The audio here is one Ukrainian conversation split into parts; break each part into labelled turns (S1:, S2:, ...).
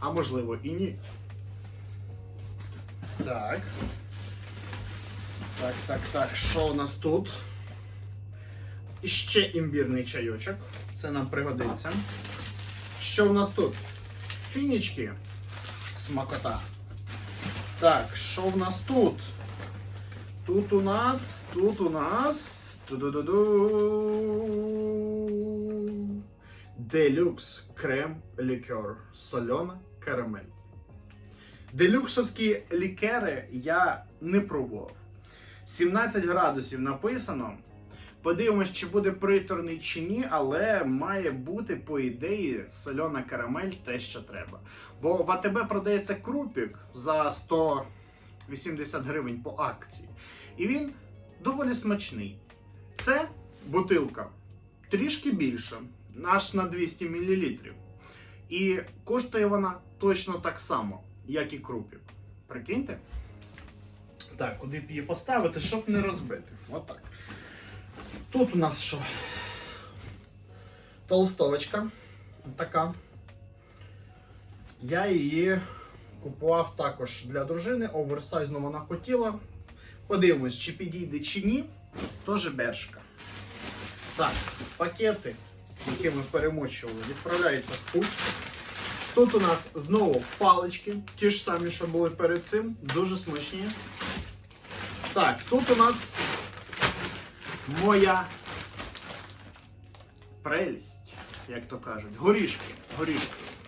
S1: а можливо і ні. Так. Так, так, так. Що у нас тут? Ще імбірний чайочок. Це нам пригодиться. Що в нас тут? Фінічки. Смакота. Так, що в нас тут? Тут у нас, тут у нас. Ту-ду-ду-ду. Делюкс крем лікер. Сольона карамель. Делюксовські лікери я не пробував. 17 градусів написано. Подивимось, чи буде приторний чи ні, але має бути, по ідеї, сольона карамель те, що треба. Бо в АТБ продається крупік за 180 гривень по акції. І він доволі смачний. Це бутилка трішки більша, аж на 200 мл. І коштує вона точно так само, як і крупік. Прикиньте? Так, куди б її поставити, щоб не розбити. Отак. Тут у нас що? Толстовочка. Така. Я її купував також для дружини. Оверсайзну вона хотіла. Подивимось, чи підійде, чи ні. Тож бершка. Так, пакети, які ми перемочували, відправляються в путь. Тут у нас знову палички, ті ж самі, що були перед цим, дуже смачні. Так, тут у нас моя прелість, як то кажуть, горішки. горішки.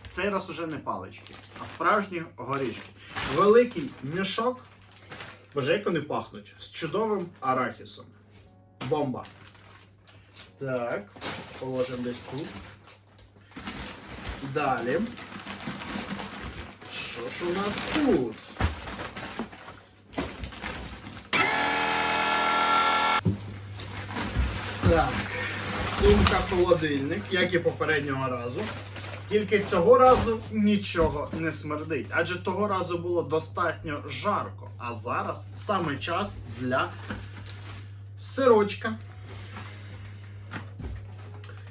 S1: Цей раз уже не палички, а справжні горішки. Великий мішок. Боже, як вони пахнуть? З чудовим арахісом. Бомба. Так, положимо десь тут. Далі. Що ж у нас тут? Так, сумка холодильник, як і попереднього разу. Тільки цього разу нічого не смердить, адже того разу було достатньо жарко. А зараз саме час для сирочка,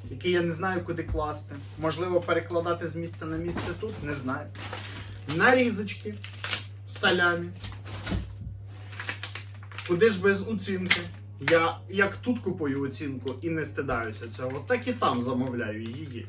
S1: який я не знаю, куди класти. Можливо, перекладати з місця на місце тут, не знаю. Нарізочки, салямі. Куди ж без оцінки? Я як тут купую оцінку і не стидаюся цього, так і там замовляю її.